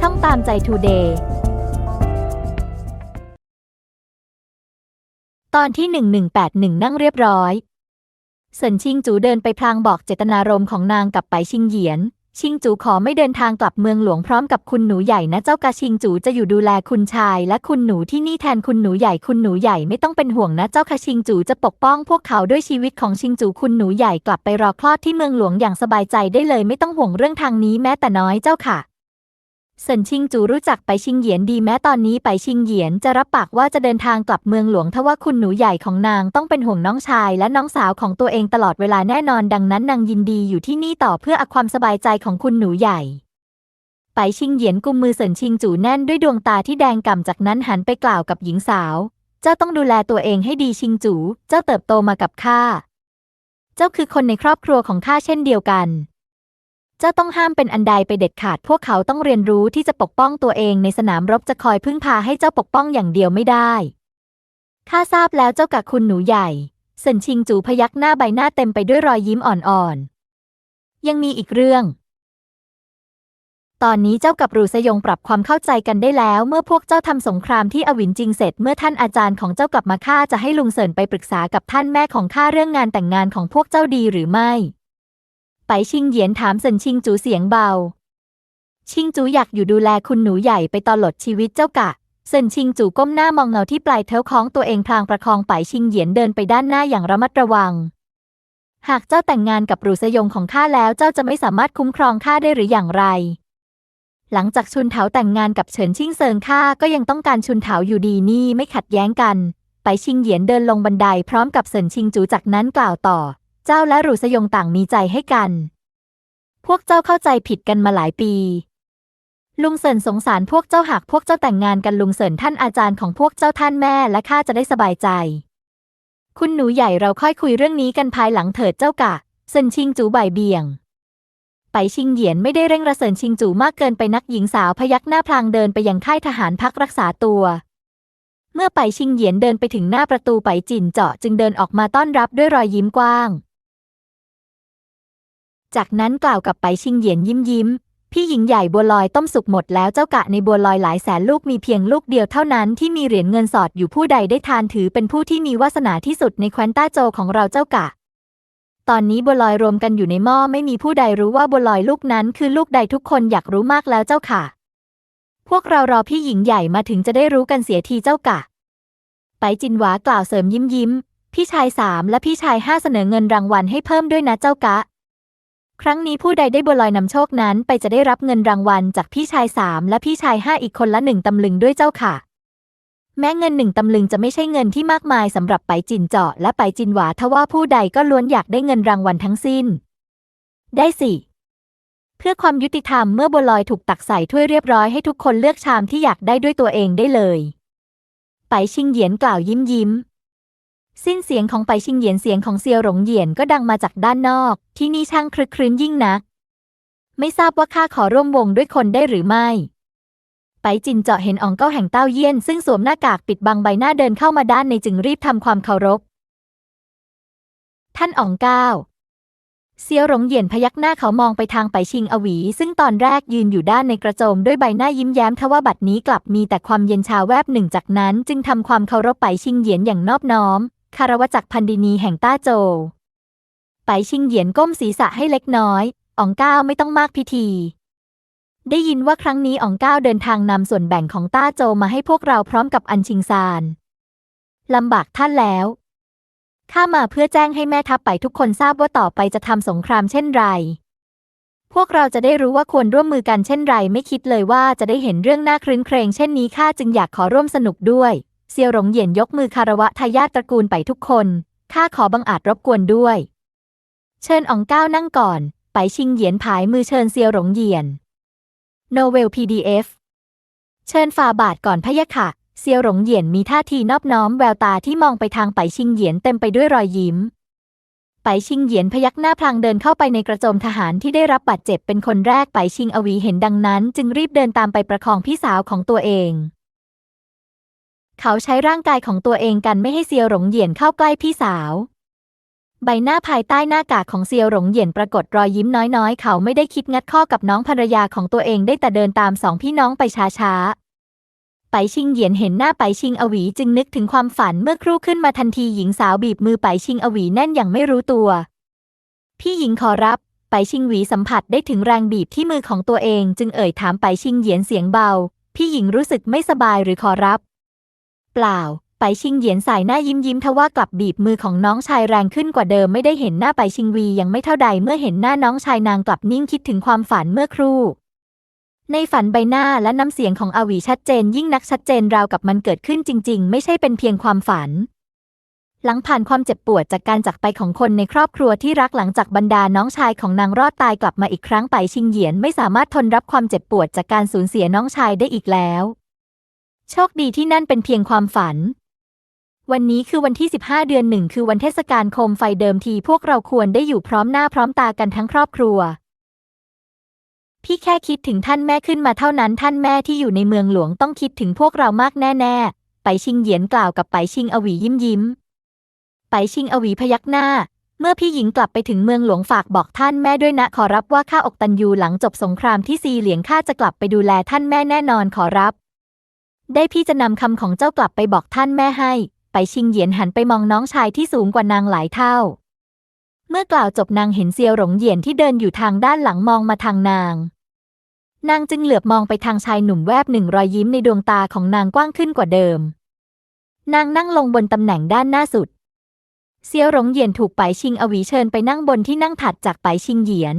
ช่องตามใจทูเดย์ตอนที่ 1181 นั่งเรียบร้อยเซินชิงจูเดินไปพลางบอกเจตนารมณ์ของนางกับไปชิงเหยียน ชิงจูขอไม่เดินทางกลับเมืองหลวงพร้อมกับคุณหนูใหญ่นะเจ้ากาชิงจูจะอยู่ดูแลคุณชาย และคุณหนูที่นี่แทนคุณหนูใหญ่คุณหนูใหญ่ไม่ต้องเป็นห่วงนะเจ้าค่ะชิงจูจะปกป้องพวกเขาด้วยชีวิตของชิงจูคุณหนูใหญ่กลับไปรอคลอดที่เมืองหลวงอย่างสบายใจได้เลยไม่ต้องห่วงเรื่องทางนี้แม้แต่น้อยเจ้าค่ะ เซินชิงจูรู้จักไปชิงเหยียนดีแม้ตอนนี้ไปชิงเหยียนจะรับปากว่าจะเดินทางกลับเมืองหลวงทว่าคุณหนูใหญ่ของนางต้องเป็นห่วงน้องชายและน้องสาวของตัวเองตลอดเวลาแน่นอนดังนั้นนางยินดีอยู่ที่นี่ต่อเพื่ออความสบายใจของคุณหนูใหญ่ ไปชิงเหยียนกุมมือเซินชิงจูแน่นด้วยดวงตาที่แดงก่ำจากนั้นหันไปกล่าวกับหญิงสาว เจ้าต้องดูแลตัวเองให้ดีชิงจู เจ้าเติบโตมากับข้า เจ้าคือคนในครอบครัวของข้าเช่นเดียวกัน เจ้าต้องห้ามเป็นอันใดไปเด็ดขาด พวกเขาต้องเรียนรู้ที่จะปกป้องตัวเองในสนามรบจะคอยพึ่งพาให้เจ้าปกป้องอย่างเดียวไม่ได้ข้าทราบแล้วเจ้ากับคุณหนูใหญ่เซินชิงจูพยักหน้าใบหน้าเต็มไปด้วยรอยยิ้มอ่อนๆ ยังมีอีกเรื่อง ตอนนี้เจ้ากับรูสยงปรับความเข้าใจกันได้แล้ว เมื่อพวกเจ้าทำสงครามที่อวินจริงเสร็จ เมื่อท่านอาจารย์ของเจ้ากลับมาข้าจะให้ลุงเสินไปปรึกษากับท่านแม่ของข้าเรื่องงานแต่งงานของพวกเจ้าดีหรือไม่ ไปชิงเหยียนถามเซินชิงจูเสียงเบา ชิงจูอยากอยู่ดูแลคุณหนูใหญ่ไปตลอดชีวิตเจ้ากะเซินชิงจูก้มหน้ามองเงาที่ปลายเท้าของตัวเองพลางประคองไปชิงเหยียนเดินไปด้านหน้าอย่างระมัดระวัง หากเจ้าแต่งงานกับรูสยงของข้าแล้วเจ้าจะไม่สามารถคุ้มครองข้าได้หรืออย่างไร หลังจากชุนเถาแต่งงานกับเฉินชิงเซิงข้าก็ยังต้องการชุนเถาอยู่ดีนี่ไม่ขัดแย้งกัน ไปชิงเหยียนเดินลงบันไดพร้อมกับเซินชิงจูจากนั้นกล่าวต่อ เจ้าและรูสยงต่างมีใจให้กัน พวกเจ้าเข้าใจผิดกันมาหลายปี ลุงเซินสงสารพวกเจ้าหากพวกเจ้าแต่งงานกันลุงเซินท่านอาจารย์ของพวกเจ้าท่านแม่และข้าจะได้สบายใจ คุณหนูใหญ่เราค่อยคุยเรื่องนี้กันภายหลังเถิดเจ้ากะเซินชิงจูบ่ายเบี่ยง ไปชิงเหยียนไม่ได้เร่งระเสินชิงจูมากเกินไปนักหญิงสาวพยักหน้าพลางเดินไปยังค่ายทหารพักรักษาตัวเมื่อไปชิงเหยียนเดินไปถึงหน้าประตูไปจินเจาะจึงเดินออกมาต้อนรับด้วยรอยยิ้มกว้าง จากนั้นกล่าวกับไปชิงเหยียนยิ้มยิ้ม พี่หญิงใหญ่บัวลอยต้มสุกหมดแล้วเจ้ากะในบัวลอยหลายแสนลูกมีเพียงลูกเดียวเท่านั้นที่มีเหรียญเงินสอดอยู่ผู้ใดได้ทานถือเป็นผู้ที่มีวาสนาที่สุดในแคว้นต้าโจของเราเจ้ากะ ตอนนี้บัวลอยรวมกันอยู่ในหม้อไม่มีผู้ใดรู้ว่าบัวลอยลูกนั้นคือลูกใดทุกคนอยากรู้มากแล้วเจ้าค่ะ พวกเรารอพี่หญิงใหญ่มาถึงจะได้รู้กันเสียทีเจ้ากะ ไปจินหวากล่าวเสริมยิ้มยิ้มพี่ชายสามและพี่ชายห้าเสนอเงินรางวัลให้เพิ่มด้วยนะเจ้ากะ ครั้งนี้ผู้ใดได้บัวลอยนำโชคนั้น ไปจะได้รับเงินรางวัลจากพี่ชายสามและพี่ชายห้าอีกคนละหนึ่งตำลึงด้วยเจ้าค่ะ แม้เงินหนึ่งตำลึงจะไม่ใช่เงินที่มากมายสำหรับไปจินเจาะและไปจินหวาทว่าผู้ใดก็ล้วนอยากได้เงินรางวัลทั้งสิ้น ได้สิเพื่อความยุติธรรมเมื่อบัวลอยถูกตักใส่ถ้วยเรียบร้อยให้ทุกคนเลือกชามที่อยากได้ด้วยตัวเองได้เลย ไปชิงเหยียนกล่าวยิ้มยิ้ม สิ้นเสียงของไปชิงเหยียนเสียงของเซียวหลงเหยียนก็ดังมาจากด้านนอก ที่นี่ช่างคลึกครื้นยิ่งนัก ไม่ทราบว่าข้าขอร่วมวงด้วยคนได้หรือไม่ ไปจินเจาะเห็นอองเก้าแห่งเต้าเยี่ยน ซึ่งสวมหน้ากากปิดบังใบหน้าเดินเข้ามาด้านในจึงรีบทำความเคารพ ท่านอองเก้าเซียวหลงเหยียนพยักหน้าเขามองไปทางไปชิงอวี ซึ่งตอนแรกยืนอยู่ด้านในกระโจมด้วยใบหน้ายิ้มแย้มทว่าบัดนี้กลับมีแต่ความเย็นชาแวบหนึ่งจากนั้น จึงทำความเคารพไปชิงเหยียนอย่างนอบน้อม คารวะจักรพันดินีแห่งต้าโจวไปชิงเหยียนก้มศีรษะให้เล็กน้อยอองก้าวไม่ต้องมากพิธี ได้ยินว่าครั้งนี้อองก้าวเดินทางนำส่วนแบ่งของต้าโจมาให้พวกเราพร้อมกับอันชิงซานลำบากท่านแล้วข้ามาเพื่อแจ้งให้แม่ทัพไปทุกคนทราบว่าต่อไปจะทำสงครามเช่นไร พวกเราจะได้รู้ว่าควรร่วมมือกันเช่นไร ไม่คิดเลยว่าจะได้เห็นเรื่องน่าครื้นเครงเช่นนี้ข้าจึงอยากขอร่วมสนุกด้วย เซียวหลงเหยียนยกมือคารวะทายาทตระกูลไปทุกคน ข้าขอบังอาจรบกวนด้วย เชิญอองก้าวนั่งก่อน ไปชิงเหยียนผายมือเชิญเซียวหลงเหยียน โนเวล PDF เชิญฝ่าบาทก่อนพะยะค่ะ เซียวหลงเหยียนมีท่าทีนอบน้อมแววตาที่มองไปทางไปชิงเหยียนเต็มไปด้วยรอยยิ้ม ไปชิงเหยียนพยักหน้าพลางเดินเข้าไปในกระโจมทหารที่ได้รับบาดเจ็บเป็นคนแรกไปชิงอวีเห็นดังนั้น จึงรีบเดินตามไปประคองพี่สาวของตัวเอง เขาใช้ร่างกายของตัวเองกันไม่ให้เซียวหลงเหยียนเข้าใกล้พี่สาว ใบหน้าภายใต้หน้ากากของเซียวหลงเหยียนปรากฏรอยยิ้มน้อยๆ เขาไม่ได้คิดงัดข้อกับน้องภรรยาของตัวเองได้แต่เดินตามสองพี่น้องไปช้าๆ ไปชิงเหยียนเห็นหน้าไปชิงอวีจึงนึกถึงความฝันเมื่อครู่ขึ้นมาทันทีหญิงสาวบีบมือไปชิงอวีแน่นอย่างไม่รู้ตัว พี่หญิงขอรับ ไปชิงหวีสัมผัสได้ถึงแรงบีบที่มือของตัวเอง จึงเอ่ยถามไปชิงเหยียนเสียงเบา พี่หญิงรู้สึกไม่สบายหรือขอรับ เปล่า ไปชิงเหยียนสายหน้ายิ้มยิ้มทว่ากลับบีบมือของน้องชายแรงขึ้นกว่าเดิมไม่ได้เห็นหน้าไปชิงวียังไม่เท่าใดเมื่อเห็นหน้าน้องชายนางกลับนิ่งคิดถึงความฝันเมื่อครู่ ในฝันใบหน้าและน้ำเสียงของอวีชัดเจนยิ่งนักชัดเจนราวกับมันเกิดขึ้นจริง ๆ ไม่ใช่เป็นเพียงความฝันหลังผ่านความเจ็บปวดจากการจากไปของคนในครอบครัวที่รักหลังจากบรรดาน้องชายของนางรอดตายกลับมาอีกครั้งไปชิงเหยียนไม่สามารถทนรับความเจ็บปวดจากการสูญเสียน้องชายได้อีกแล้ว โชคดีที่นั่นเป็นเพียงความฝัน วันนี้คือวันที่ 15 เดือนหนึ่งคือวันเทศกาลโคมไฟเดิมทีพวกเราควรได้อยู่พร้อมหน้าพร้อมตากันทั้งครอบครัว พี่แค่คิดถึงท่านแม่ขึ้นมาเท่านั้น ท่านแม่ที่อยู่ในเมืองหลวงต้องคิดถึงพวกเรามากแน่ ๆ ไปชิงเหยียนกล่าวกับไปชิงอวียิ้มยิ้ม ไปชิงอวีพยักหน้า เมื่อพี่หญิงกลับไปถึงเมืองหลวงฝากบอกท่านแม่ด้วยนะขอรับว่าข้าอกตันยูหลังจบสงครามที่ซีเหลียงข้าจะกลับไปดูแลท่านแม่แน่นอนขอรับ ได้พี่จะนำคำของเจ้ากลับไปบอกท่านแม่ให้ ไปชิงเหยียนหันไปมองน้องชายที่สูงกว่านางหลายเท่า เมื่อกล่าวจบนางเห็นเซียวหลงเหยียนที่เดินอยู่ทางด้านหลังมองมาทางนาง นางจึงเหลือบมองไปทางชายหนุ่มแวบหนึ่งรอยยิ้มในดวงตาของนางกว้างขึ้นกว่าเดิม นางนั่งลงบนตำแหน่งด้านหน้าสุด เซียวหลงเหยียนถูกไปชิงอวีเชิญไปนั่งบนที่นั่งถัดจากไปชิงเหยียน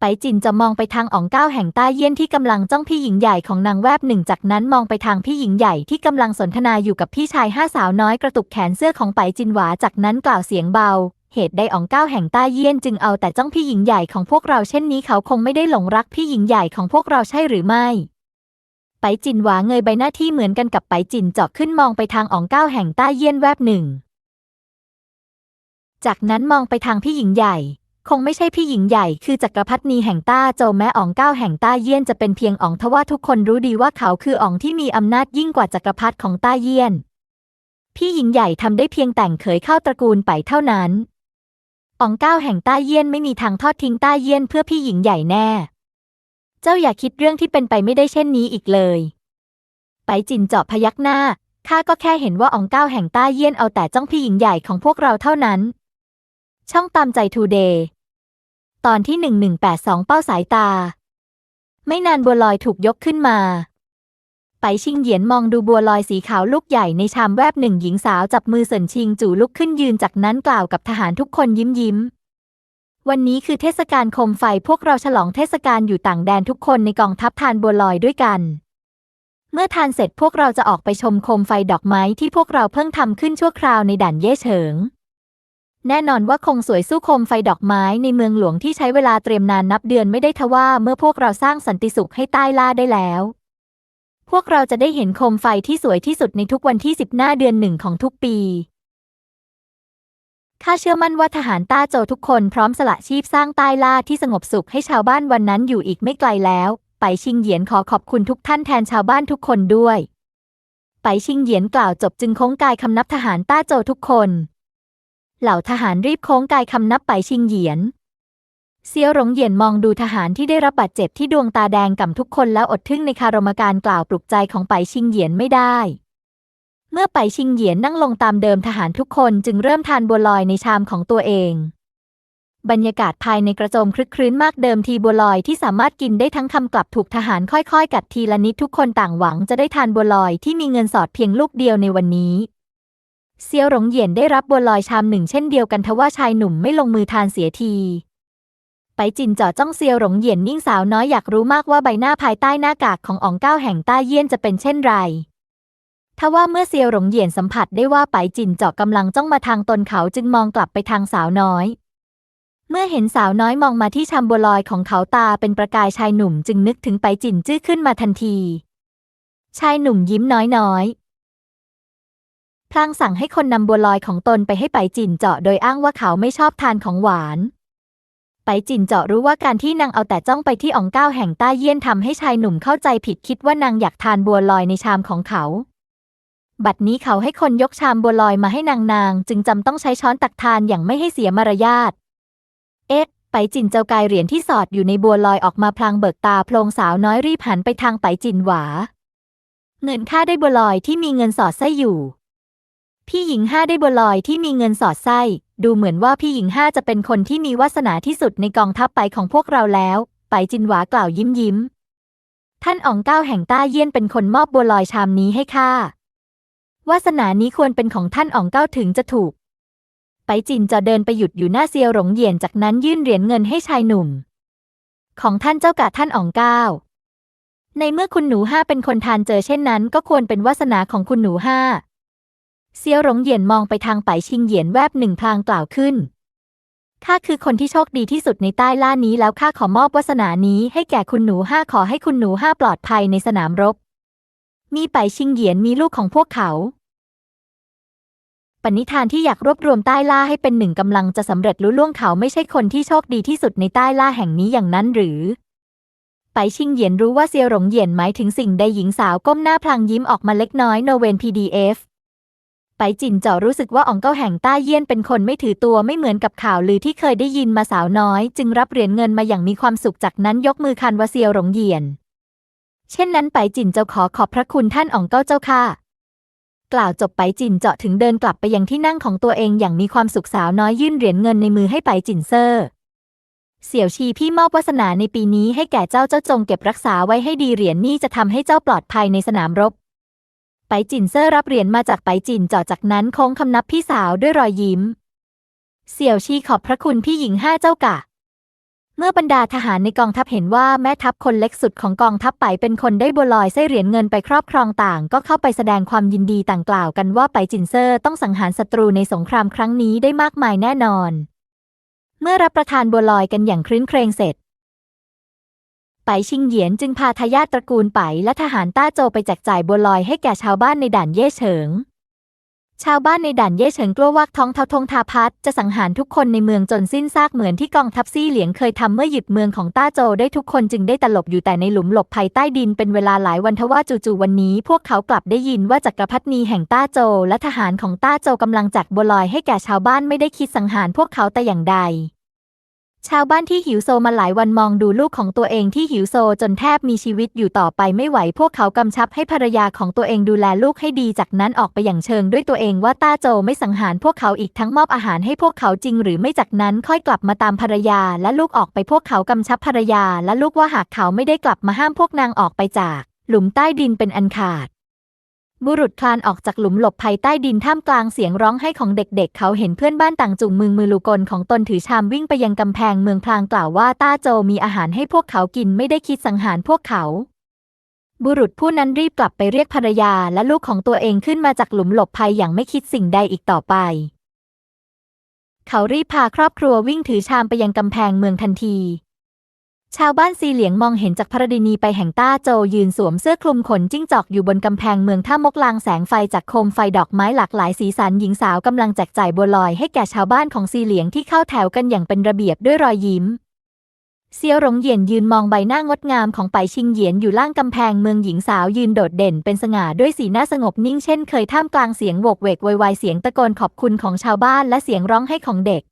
ไปจินจะมองไปทางอ๋องก้าวแห่งใต้เยี่ยนที่กำลังจ้องพี่หญิงใหญ่ของนางแวบหนึ่ง จากนั้นมองไปทางพี่หญิงใหญ่ที่กำลังสนทนาอยู่กับพี่ชายห้าสาวน้อยกระตุกแขนเสื้อของไปจินหวาจากนั้นกล่าวเสียงเบา เหตุใดอ๋องก้าวแห่งใต้เยี่ยนจึงเอาแต่จ้องพี่หญิงใหญ่ของพวกเราเช่นนี้เขาคงไม่ได้หลงรักพี่หญิงใหญ่ของพวกเราใช่หรือไม่ไปจินหวาเงยใบหน้าที่เหมือนกันกับไปจินเจาะขึ้นมองไปทางอ๋องก้าวแห่งใต้เยี่ยนแวบหนึ่ง จากนั้นมองไปทางพี่หญิงใหญ่ คงไม่ใช่พี่หญิงใหญ่คือจักรพรรดินีแห่งต้าโจวแม้อ๋องก้าวแห่งต้าเยี่ยนจะเป็นเพียงอ๋องทว่าทุกคนรู้ดีว่าเขาคืออ๋องที่มีอำนาจยิ่งกว่าจักรพรรดิของต้าเยี่ยน พี่หญิงใหญ่ทำได้เพียงแต่งเขยเข้าตระกูลไปเท่านั้นอ๋องก้าวแห่งต้าเยี่ยนไม่มีทางทอดทิ้งต้าเยี่ยนเพื่อพี่หญิงใหญ่แน่ เจ้าอย่าคิดเรื่องที่เป็นไปไม่ได้เช่นนี้อีกเลยไปจินเจาะพยักหน้าข้าก็แค่เห็นว่าอ๋องก้าวแห่งต้าเยี่ยนเอาแต่จ้องพี่หญิงใหญ่ของพวกเราเท่านั้น ช่องตามใจทูเดย์ ตอนที่ 1182 เป้าสายตา ไม่นานบัวลอยถูกยกขึ้นมา ไปชิงเหยียนมองดูบัวลอยสีขาวลูกใหญ่ในชามแวบหนึ่งหญิงสาวจับมือเสินชิงจู่ลุกขึ้นยืนจากนั้นกล่าวกับทหารทุกคนยิ้มยิ้ม วันนี้คือเทศกาลโคมไฟพวกเราฉลองเทศกาลอยู่ต่างแดนทุกคนในกองทัพทานบัวลอยด้วยกัน เมื่อทานเสร็จพวกเราจะออกไปชมโคมไฟดอกไม้ที่พวกเราเพิ่งทำขึ้นชั่วคราวในด่านเย่เฉิง แน่นอนว่าคงสวยสู้คมไฟดอกไม้ในเมืองหลวงที่ใช้เวลาเตรียมนานนับเดือนไม่ได้ทว่าเมื่อพวกเราสร้างสันติสุขให้ใต้ล่าได้แล้ว พวกเราจะได้เห็นโคมไฟที่สวยที่สุดในทุกวันที่สิบหน้าเดือนหนึ่งของทุกปีข้าเชื่อมั่นว่าทหารต้าโจทุกคนพร้อมสละชีพสร้างใต้ล่าที่สงบสุขให้ชาวบ้านวันนั้นอยู่อีกไม่ไกลแล้ว ไปชิงเหยียนขอขอบคุณทุกท่านแทนชาวบ้านทุกคนด้วย ไปชิงเหยียนกล่าวจบจึงโค้งกายคำนับทหารต้าโจทุกคน เหล่าทหารรีบโค้งกายคำนับไปชิงเหยียน เซียวหลงเหยียนมองดูทหารที่ได้รับบาดเจ็บที่ดวงตาแดงก่ำทุกคนแล้วอดทึ่งในคารมการกล่าวปลุกใจของไปชิงเหยียนไม่ได้ เมื่อไปชิงเหยียนนั่งลงตามเดิมทหารทุกคนจึงเริ่มทานบัวลอยในชามของตัวเอง บรรยากาศภายในกระโจมคลึกครื้นมากเดิมทีบัวลอยที่สามารถกินได้ทั้งคำกลับถูกทหารค่อยๆ กัดทีละนิดทุกคนต่างหวังจะได้ทานบัวลอยที่มีเงินสอดเพียงลูกเดียวในวันนี้ เซียวหลงเหยียนได้รับบัวลอยชามหนึ่งเช่นเดียวกันทว่าชายหนุ่มไม่ลงมือทานเสียที ไปจินจ่อจ้องเซียวหลงเหยียนนิ่งสาวน้อยอยากรู้มากว่าใบหน้าภายใต้หน้ากากของอ๋องก้าวแห่งต้าเยี่ยนจะเป็นเช่นไรทว่าเมื่อเซียวหลงเหยียนสัมผัสได้ว่าไปจินเจาะกำลังจ้องมาทางตนเขาจึงมองกลับไปทางสาวน้อย เมื่อเห็นสาวน้อยมองมาที่ชามบัวลอยของเขาตาเป็นประกายชายหนุ่มจึงนึกถึงไปจินจื้อขึ้นมาทันที ชายหนุ่มยิ้มน้อยๆ พลางสั่งให้คนนำบัวลอยของตนไปให้ไปจินเจาะโดยอ้างว่าเขาไม่ชอบทานของหวาน ไปจินเจาะรู้ว่าการที่นางเอาแต่จ้องไปที่อ่องก้าวแห่งต้าเยี่ยนทำให้ชายหนุ่มเข้าใจผิดคิดว่านางอยากทานบัวลอยในชามของเขา บัดนี้เขาให้คนยกชามบัวลอยมาให้นางนาง จึงจำต้องใช้ช้อนตักทานอย่างไม่ให้เสียมารยาท เอ๊ะไปจินเจ้ากายเหรียญที่สอดอยู่ในบัวลอยออกมาพลางเบิกตาโพลงสาวน้อยรีบหันไปทางไปจินหวาเงินค่าได้บัวลอยที่มีเงินสอดไส้อยู่ พี่หญิงห้าได้บัวลอยที่มีเงินสอดไส้ ดูเหมือนว่าพี่หญิงห้าจะเป็นคนที่มีวาสนาที่สุดในกองทัพไปของพวกเราแล้ว ไปจินหวากล่าวยิ้มยิ้ม ท่านอ๋องเก้าแห่งต้าเยี่ยนเป็นคนมอบบัวลอยชามนี้ให้ข้าวาสนานี้ควรเป็นของท่านอ๋องเก้าถึงจะถูก ไปจินจะเดินไปหยุดอยู่หน้าเซียวหลงเหยียนจากนั้นยื่นเหรียญเงินให้ชายหนุ่ม ของท่านเจ้ากะท่านอ๋องเก้าในเมื่อคุณหนูห้าเป็นคนทานเจอเช่นนั้น ก็ควรเป็นวาสนาของคุณหนูห้า เซียวหลงเหยียนมองไปทางไปชิงเหยียนแวบหนึ่งพลางกล่าวขึ้น ข้าคือคนที่โชคดีที่สุดในใต้ล่านี้แล้วข้าขอมอบวาสนานี้ให้แก่คุณหนูห้าขอให้คุณหนูห้าปลอดภัยในสนามรบ มีไปชิงเหยียนมีลูกของพวกเขา ปณิธานที่อยากรวบรวมใต้ล่าให้เป็นหนึ่งกำลังจะสำเร็จลุล่วงเขาไม่ใช่คนที่โชคดีที่สุดในใต้ล่าแห่งนี้อย่างนั้นหรือไปชิงเหยียนรู้ว่าเซียวหลงเหยียนหมายถึงสิ่งใดหญิงสาวก้มหน้าพลางยิ้มออกมาเล็กน้อยโนเวน PDF ไปจินเจ่อรู้สึกว่าอองเก้าแห่งต้าเยี่ยนเป็นคนไม่ถือตัวไม่เหมือนกับข่าวลือที่เคยได้ยินมาสาวน้อย จึงรับเหรียญเงินมาอย่างมีความสุขจากนั้นยกมือคันว่าเซียวหลงเหยียน เช่นนั้นไปจินเจ้าขอขอบพระคุณท่านอองเก้าเจ้าค่ะ กล่าวจบไปจินเจาะถึงเดินกลับไปยังที่นั่งของตัวเองอย่างมีความสุขสาวน้อยยื่นเหรียญเงินในมือให้ไปจินเซอร์เสี่ยวชีพี่มอบวาสนาในปีนี้ให้แก่เจ้าเจ้าจงเก็บรักษาไว้ให้ดีเหรียญนี่จะทำให้เจ้าปลอดภัยในสนามรบ ไปจินเซอร์รับเหรียญมาจากไปจินเจาะจากนั้นโค้งคำนับพี่สาวด้วยรอยยิ้ม เสี่ยวชีขอบพระคุณพี่หญิงห้าเจ้ากะ เมื่อบรรดาทหารในกองทัพเห็นว่าแม่ทัพคนเล็กสุดของกองทัพไปเป็นคนได้บัวลอยไส้เหรียญเงินไปครอบครองต่าง ก็เข้าไปแสดงความยินดีต่างกล่าวกันว่าไปจินเซอร์ต้องสังหารศัตรูในสงครามครั้งนี้ได้มากมายแน่นอน เมื่อรับประทานบัวลอยกันอย่างครื้นเครงเสร็จ ไปชิงเหยียนจึงพาทายาทตระกูลไปและทหารต้าโจไปแจกจ่ายบัวลอยให้แก่ชาวบ้านในด่านเย่เฉิง ชาวบ้านในด่านเย่เฉิงกลัวว่าท้องเทาทงทาพัดจะสังหารทุกคนในเมืองจนสิ้นซากเหมือนที่กองทัพซี่เหลียงเคยทำเมื่อหยุดเมืองของต้าโจได้ทุกคนจึงได้ตลบอยู่แต่ในหลุมหลบภัยใต้ดินเป็นเวลาหลายวันทว่าจู่ๆวันนี้ พวกเขากลับได้ยินว่าจักรพรรดินีแห่งต้าโจ และทหารของต้าโจกำลังแจกบัวลอยให้แก่ชาวบ้านไม่ได้คิดสังหารพวกเขาแต่อย่างใด ชาวบ้านที่หิวโซมาหลายวันมองดูลูกของตัวเองที่หิวโซจนแทบมีชีวิตอยู่ต่อไปไม่ไหว พวกเขากำชับให้ภรรยาของตัวเองดูแลลูกให้ดีจากนั้นออกไปอย่างเชิงด้วยตัวเองว่าต้าโจไม่สังหารพวกเขาอีกทั้งมอบอาหารให้พวกเขาจริงหรือไม่จากนั้นค่อยกลับมาตามภรรยาและลูกออกไปพวกเขากำชับภรรยาและลูกว่าหากเขาไม่ได้กลับมาห้ามพวกนางออกไปจาก หลุมใต้ดินเป็นอันขาด บุรุษคลานออกจากหลุมหลบภัยใต้ดินท่ามกลางเสียงร้องไห้ของเด็กๆเขาเห็นเพื่อนบ้านต่างจุงมือมือลูกลของตนถือชามวิ่งไปยังกำแพงเมืองพลางกล่าวว่าต้าโจมีอาหารให้พวกเขากินไม่ได้คิดสังหารพวกเขา บุรุษผู้นั้นรีบกลับไปเรียกภรรยาและลูกของตัวเองขึ้นมาจากหลุมหลบภัยอย่างไม่คิดสิ่งใดอีกต่อไป เขารีบพาครอบครัววิ่งถือชามไปยังกำแพงเมืองทันที ชาวบ้านซีเหลียงมองเห็นจากพระดินีไปแห่งต้าโจยืนสวมเสื้อคลุมขนจิ้งจอกอยู่บนกำแพงเมืองท่ามกลางแสงไฟจากโคมไฟดอกไม้หลากหลายสีสันหญิงสาวกำลังแจกจ่ายบัวลอยให้แก่ชาวบ้านของซีเหลียงที่เข้าแถวกันอย่างเป็นระเบียบด้วยรอยยิ้ม เซียวหลงเหยียนยืนมองใบหน้างดงามของไปชิงเหยียนอยู่ล่างกำแพงเมืองหญิงสาวยืนโดดเด่นเป็นสง่าด้วยสีหน้าสงบนิ่งเช่นเคยท่ามกลางเสียงโวกเวกโวยวายเสียงตะโกนขอบคุณของชาวบ้านและเสียงร้องไห้ของเด็ก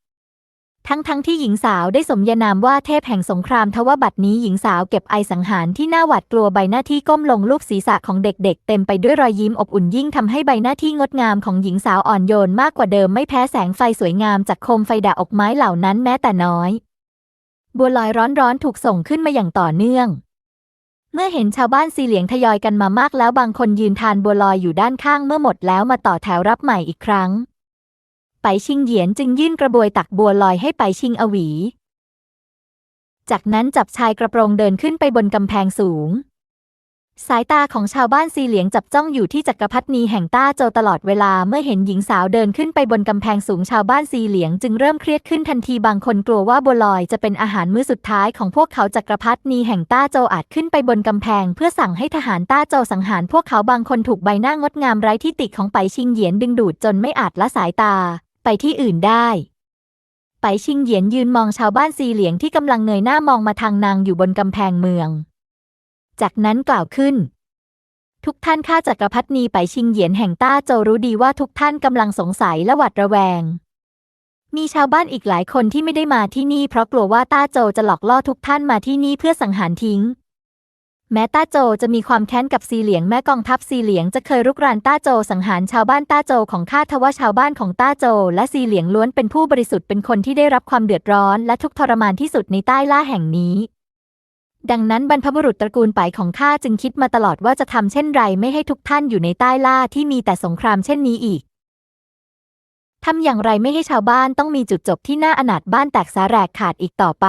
ทั้งทั้งที่หญิงสาวได้สมญานามว่าเทพแห่งสงครามทว่าบัดนี้หญิงสาวเก็บไอสังหารที่น่าหวาดกลัวใบหน้าที่ก้มลงลูบศีรษะของเด็กๆ เต็มไปด้วยรอยยิ้มอบอุ่นยิ่งทำให้ใบหน้าที่งดงามของหญิงสาวอ่อนโยนมากกว่าเดิมไม่แพ้แสงไฟสวยงามจากโคมไฟดาอกไม้เหล่านั้นแม้แต่น้อย บัวลอยร้อนๆถูกส่งขึ้นมาอย่างต่อเนื่อง เมื่อเห็นชาวบ้านซีเหลียงทยอยกันมามากแล้วบางคนยืนทานบัวลอยอยู่ด้านข้างเมื่อหมดแล้วมาต่อแถวรับใหม่อีกครั้ง ไปชิงเหยียนจึงยื่นกระบวยตักบัวลอยให้ไปชิงอวี จากนั้นจับชายกระโปรงเดินขึ้นไปบนกำแพงสูง สายตาของชาวบ้านซีเหลียงจับจ้องอยู่ที่จักรพรรดินีแห่งต้าโจตลอดเวลาเมื่อเห็นหญิงสาวเดินขึ้นไปบนกำแพงสูงชาวบ้านซีเหลียงจึงเริ่มเครียดขึ้นทันทีบางคนกลัวว่าบัวลอยจะเป็นอาหารมื้อสุดท้ายของพวกเขาจักรพรรดินีแห่งต้าโจอาจขึ้นไปบนกำแพง เพื่อสั่งให้ทหารต้าโจสังหารพวกเขาบางคนถูกใบหน้างดงามไร้ที่ติของไปชิงเหยียนดึงดูดจนไม่อาจละสายตา ไปที่อื่นได้ ไปชิงเหยียนยืนมองชาวบ้านซีเหลียงที่กำลังเงยหน้ามองมาทางนางอยู่บนกำแพงเมือง จากนั้นกล่าวขึ้น ทุกท่านข้าจักรพรรดินีไปชิงเหยียนแห่งต้าโจรู้ดีว่าทุกท่านกำลังสงสัยและหวาดระแวง มีชาวบ้านอีกหลายคนที่ไม่ได้มาที่นี่เพราะกลัวว่าต้าโจจะหลอกล่อทุกท่านมาที่นี่เพื่อสังหารทิ้ง แม้ต้าโจจะมีความแค้นกับซีเหลียงแม้กองทัพซีเหลียงจะเคยรุกรานต้าโจสังหารชาวบ้านต้าโจของข้าทว่าชาวบ้านของต้าโจ และซีเหลียงล้วนเป็นผู้บริสุทธิ์เป็นคนที่ได้รับความเดือดร้อนและทุกทรมานที่สุดในใต้ล่าแห่งนี้ดังนั้นบรรพบุรุษตระกูลไปของข้าจึงคิดมาตลอดว่าจะทำเช่นไรไม่ให้ทุกท่านอยู่ในใต้ล่าที่มีแต่สงครามเช่นนี้อีก ทำอย่างไรไม่ให้ชาวบ้านต้องมีจุดจบที่น่าอนาถบ้านแตกสาแหรกขาดอีกต่อไป